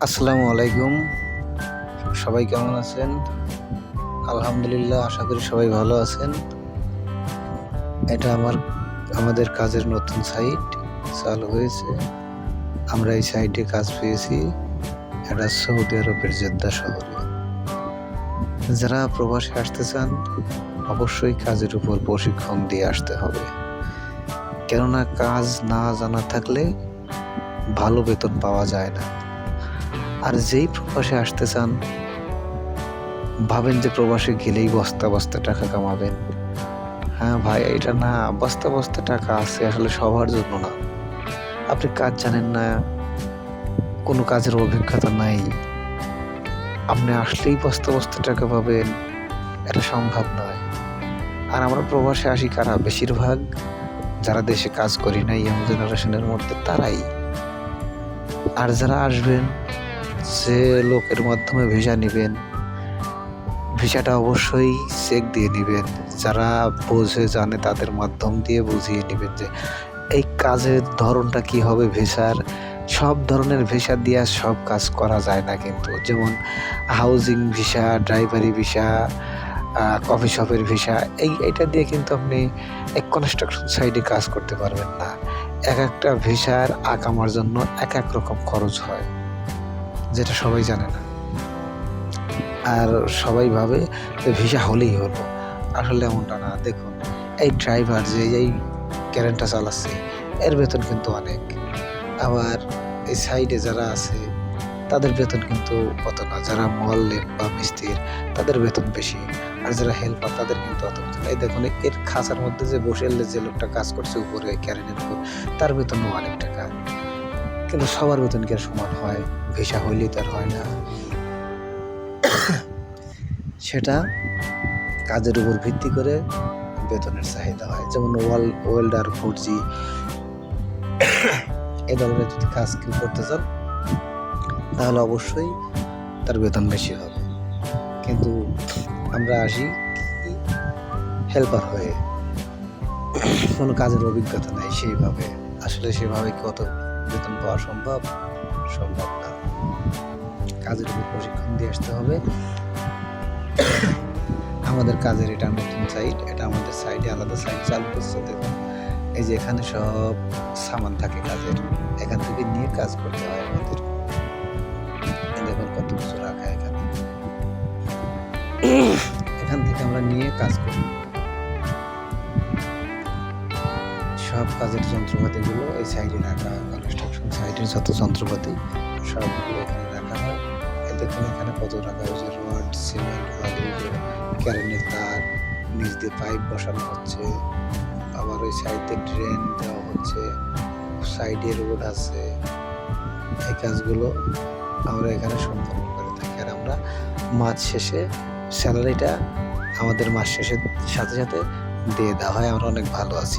আসসালামু আলাইকুম। সবাই কেমন আছেন? আলহামদুলিল্লাহ, আশা করি সবাই ভালো আছেন। এটা আমার, আমাদের কাজের নতুন সাইট, চালু হয়েছে। আমরা এই সাইটে কাজ পেয়েছি। এটা সৌদি আরবের জেদ্দা শহরে। যারা প্রবাসে আসতে চান, অবশ্যই কাজের উপর প্রশিক্ষণ দিয়ে আসতে হবে। কেননা কাজ না জানা থাকলে ভালো বেতন পাওয়া যায় না। আর যেই প্রবাসে আসতে চান, ভাবেন যে প্রবাসে গেলেই বস্তা বস্তা টাকা কামাবেন। হ্যাঁ ভাই, এটা না, বস্তা বস্তা টাকা আছে আসলে সবার জন্য না। আপনি কাজ জানেন না, কোনো কাজের অভিজ্ঞতা নাই। আপনি আসলেই বস্তা বস্তা টাকা পাবেন, এটা সম্ভব নয়। আর আমরা প্রবাসে আসি কারা? বেশিরভাগ যারা দেশে কাজ করি না ইয়াং জেনারেশনের মধ্যে তারাই। আর যারা আসবেন যে লোকের মাধ্যমে ভিসা নেবেন, ভিসাটা অবশ্যই চেক দিয়ে নেবেন। যারা বোঝে জানে তাদের মাধ্যম দিয়ে বুঝিয়ে নেবেন যে এই কাজের ধরনটা কি হবে ভিসার। সব ধরনের ভিসা দিয়ে সব কাজ করা যায় না কিন্তু। যেমন হাউজিং ভিসা ড্রাইভারি ভিসা কফি শপের ভিসা, এই, এটা দিয়ে কিন্তু আপনি এক কনস্ট্রাকশন সাইডে কাজ করতে পারবেন না। এক একটা ভিসার আকামার জন্য এক এক রকম খরচ হয়। যেটা সবাই জানে না। আর সবাই ভাবে যে ভিসা হলেই হলো। আসলে এমনটা না। দেখুন, এই ড্রাইভার যে, এই ক্যারেন্টটা চালাচ্ছে, এর বেতন কিন্তু অনেক। আবার এই সাইডে যারা আছে, তাদের বেতন কিন্তু অত না। যারা মল্লেম বা মিস্ত্রির, তাদের বেতন বেশি। আর যারা হেল্পার তাদের কিন্তু অত বেতন। এই দেখুন এর খাঁচার মধ্যে যে বসে যে লোকটা কাজ করছে উপরে ক্যারেনের উপর, তার বেতনও অনেক টাকা। কিন্তু সবার বেতন কি আর সমান হয়? ভিসা হইলেই আর হয় না। সেটা কাজের উপর ভিত্তি করে বেতনের চাহিদা হয়। যেমন ওয়াল, ওয়েল্ডার, ফোরজি এ ধরনের যদি কাজ কেউ করতে চান, তাহলে অবশ্যই তার বেতন বেশি হবে। কিন্তু আমরা আসি হেল্পার হয়ে। কোনো কাজের অভিজ্ঞতা নাই সেইভাবে। আসলে সেভাবে কত বেতন পাওয়া সম্ভব? সম্ভব না। কাজের উপর প্রশিক্ষণ দিয়ে আসতে হবে। আমাদের কাজের এটা নতুন সাইট এটা আমাদের সাইডে আলাদা সাইট চালু করছে। দেখুন এই যে এখানে সব সামান থাকে কাজের, এখান থেকে নিয়ে কাজ করতে হয় আমাদের। দেখুন কত কিছু রাখা এখানে। এখান থেকে আমরা নিয়ে কাজ করি। সব কাজের যন্ত্রপাতিগুলো এই সাইডে রাখা হয়। সাইডের যত যন্ত্রপাতি সবগুলো এখানে রাখা হয়। দেখুন এখানে কত রাখা হয়েছে রড, সিমেন্ট ক্যারেনের তার, নিচ দিয়ে পাইপ বসানো হচ্ছে। আবার ওই সাইডে ড্রেন দেওয়া হচ্ছে। সাইডে রোড আছে। এই কাজগুলো আমরা এখানে সম্পন্ন করে থাকি। আর আমরা মাস শেষে স্যালারিটা আমাদের মাস শেষের সাথে সাথে দিয়ে দেওয়া হয়। আমরা অনেক ভালো আছি।